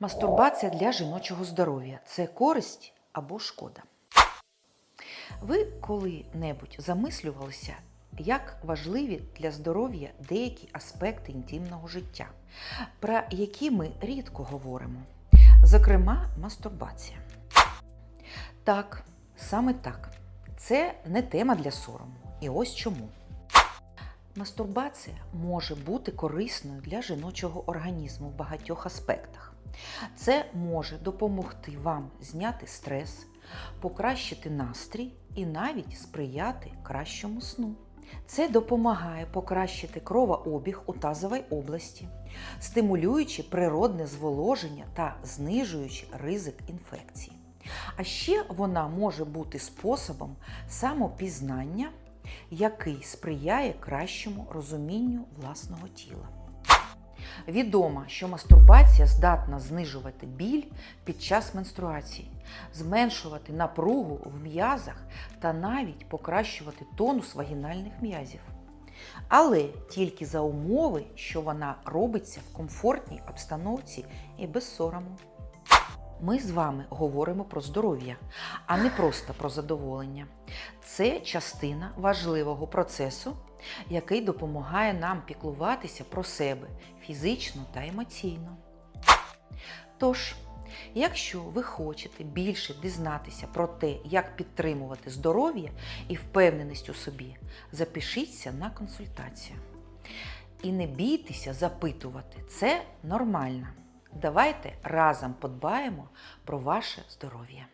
Мастурбація для жіночого здоров'я це користь або шкода. Ви коли-небудь замислювалися, як важливі для здоров'я деякі аспекти інтимного життя, про які ми рідко говоримо, зокрема, мастурбація. Так, саме так. Це не тема для сорому. І ось чому. Мастурбація може бути корисною для жіночого організму в багатьох аспектах. Це може допомогти вам зняти стрес, покращити настрій і навіть сприяти кращому сну. Це допомагає покращити кровообіг у тазовій області, стимулюючи природне зволоження та знижуючи ризик інфекцій. А ще вона може бути способом самопізнання, який сприяє кращому розумінню власного тіла. Відомо, що мастурбація здатна знижувати біль під час менструації, зменшувати напругу в м'язах та навіть покращувати тонус вагінальних м'язів. Але тільки за умови, що вона робиться в комфортній обстановці і без сорому. Ми з вами говоримо про здоров'я, а не просто про задоволення. Це частина важливого процесу, який допомагає нам піклуватися про себе фізично та емоційно. Тож, якщо ви хочете більше дізнатися про те, як підтримувати здоров'я і впевненість у собі, запишіться на консультацію. І не бійтеся запитувати, це нормально. Давайте разом подбаємо про ваше здоров'я.